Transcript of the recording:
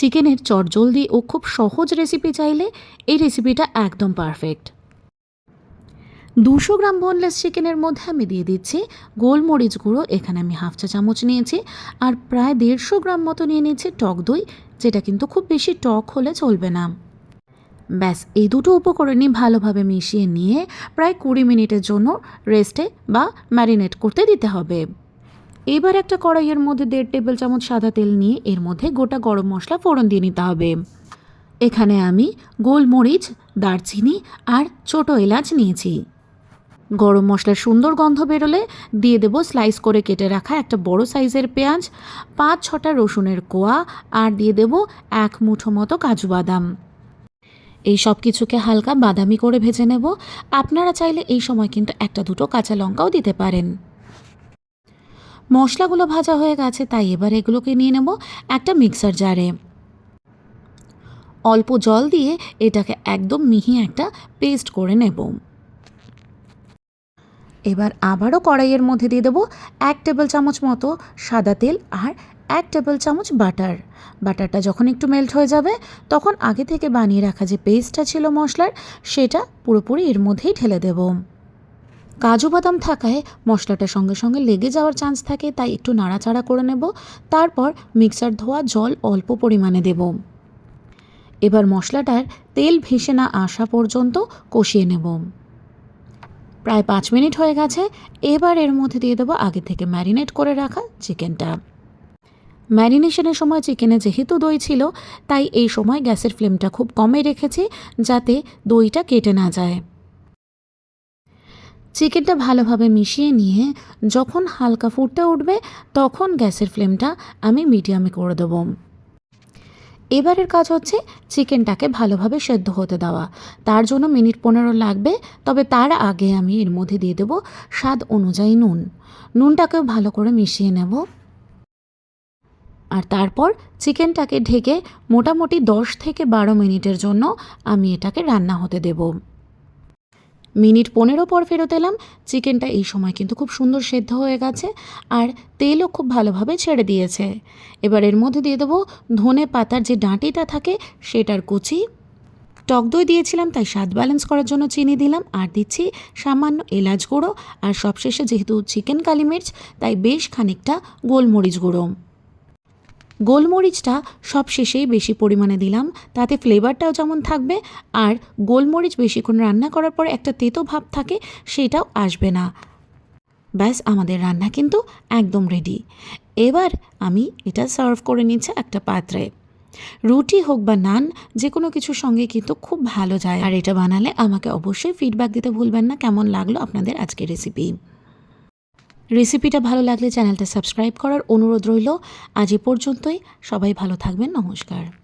চিকেনের চটজলদি ও খুব সহজ রেসিপি চাইলে এই রেসিপিটা একদম পারফেক্ট দুশো গ্রাম বোনলেস চিকেনের মধ্যে আমি দিয়ে দিচ্ছি গোলমরিচ গুঁড়ো, এখানে আমি হাফ চা চামচ নিয়েছি আর প্রায় দেড়শো গ্রাম মতো নিয়ে নিয়েছি টক দই, যেটা কিন্তু খুব বেশি টক হলে চলবে না। ব্যাস, এই দুটো উপকরণই ভালোভাবে মিশিয়ে নিয়ে প্রায় কুড়ি মিনিটের জন্য রেস্টে বা ম্যারিনেট করতে দিতে হবে। এবার একটা কড়াইয়ের মধ্যে দেড় টেবিল চামচ সাদা তেল নিয়ে এর মধ্যে গোটা গরম মশলা ফোড়ন দিয়ে নিতে হবে। এখানে আমি গোলমরিচ, দারচিনি আর ছোট এলাচ নিয়েছি। গরম মশলার সুন্দর গন্ধ বেরোলে দিয়ে দেবো স্লাইস করে কেটে রাখা একটা বড় সাইজের পেঁয়াজ, পাঁচ ছটা রসুনের কোয়া আর দিয়ে দেবো এক মুঠো মতো কাজু বাদাম। এই সব কিছুকে হালকা বাদামি করে ভেজে নেব। আপনারা চাইলে এই সময় কিন্তু একটা দুটো কাঁচা লঙ্কাও দিতে পারেন। মশলাগুলো ভাজা হয়ে গেছে, তাই এবার এগুলোকে নিয়ে নেব একটা মিক্সার জারে। অল্প জল দিয়ে এটাকে একদম মিহি একটা পেস্ট করে নেব। এবার আবারও কড়াইয়ের মধ্যে দিয়ে দেবো এক টেবিল চামচ মতো সাদা তেল আর এক টেবিল চামচ বাটার। বাটারটা যখন একটু মেল্ট হয়ে যাবে, তখন আগে থেকে বানিয়ে রাখা যে পেস্টটা ছিল মশলার, সেটা পুরোপুরি এর মধ্যেই ঢেলে দেব। কাজু বাদাম থাকায় মশলাটা সঙ্গে সঙ্গে লেগে যাওয়ার চান্স থাকে, তাই একটু নাড়াচাড়া করে নেব। তারপর মিক্সার ধোয়া জল অল্প পরিমাণে দেব। এবার মশলাটার তেল ভেসে না আসা পর্যন্ত কষিয়ে নেব। প্রায় পাঁচ মিনিট হয়ে গেছে, এবার এর মধ্যে দিয়ে দেবো আগে থেকে ম্যারিনেট করে রাখা চিকেনটা ম্যারিনেশনের সময় চিকেনে যেহেতু দই ছিল, তাই এই সময় গ্যাসের ফ্লেমটা খুব কমে রেখেছি, যাতে দইটা কেটে না যায়। চিকেনটা ভালোভাবে মিশিয়ে নিয়ে যখন হালকা ফুটতে উঠবে, তখন গ্যাসের ফ্লেমটা আমি মিডিয়ামে করে দেবো। এবারের কাজ হচ্ছে চিকেনটাকে ভালোভাবে সেদ্ধ হতে দেওয়া। তার জন্য মিনিট পনেরো লাগবে, তবে তার আগে আমি এর মধ্যে দিয়ে দেবো স্বাদ অনুযায়ী নুন। নুনটাকেও ভালো করে মিশিয়ে নেব। আর তারপর চিকেনটাকে ঢেকে মোটামুটি দশ থেকে বারো মিনিটের জন্য আমি এটাকে রান্না হতে দেব। মিনিট পনেরো পর ফেরত এলাম। চিকেনটা এই সময় কিন্তু খুব সুন্দর সেদ্ধ হয়ে গেছে আর তেলও খুব ভালোভাবে ছেড়ে দিয়েছে। এবার এর মধ্যে দিয়ে দেবো ধনে পাতার যে ডাঁটিটা থাকে সেটার কুচি। টক দই দিয়েছিলাম, তাই স্বাদ ব্যালেন্স করার জন্য চিনি দিলাম আর দিচ্ছি সামান্য এলাচ গুঁড়ো। আর সবশেষে যেহেতু চিকেন কালি মির্চ তাই বেশ খানিকটা গোলমরিচ গুঁড়ো। গোলমরিচটা সব শেষেই বেশি পরিমাণে দিলাম। তাতে ফ্লেভারটাও যেমন থাকবে, আর গোলমরিচ বেশিক্ষণ রান্না করার পর একটা তেতো ভাব থাকে, সেটাও আসবে না। ব্যাস, আমাদের রান্না কিন্তু একদম রেডি এবার আমি এটা সার্ভ করে নিচ্ছি একটা পাত্রে। রুটি হোক বা নান যে কোনো কিছুর সঙ্গে কিন্তু খুব ভালো যায়। আর এটা বানালে আমাকে অবশ্যই ফিডব্যাক দিতে ভুলবেন না। কেমন লাগল আপনাদের আজকের রেসিপি রেসিপিটা ভালো লাগলে চ্যানেলটা সাবস্ক্রাইব করার অনুরোধ রইল। আজ এ পর্যন্তই। সবাই ভালো থাকবেন। নমস্কার।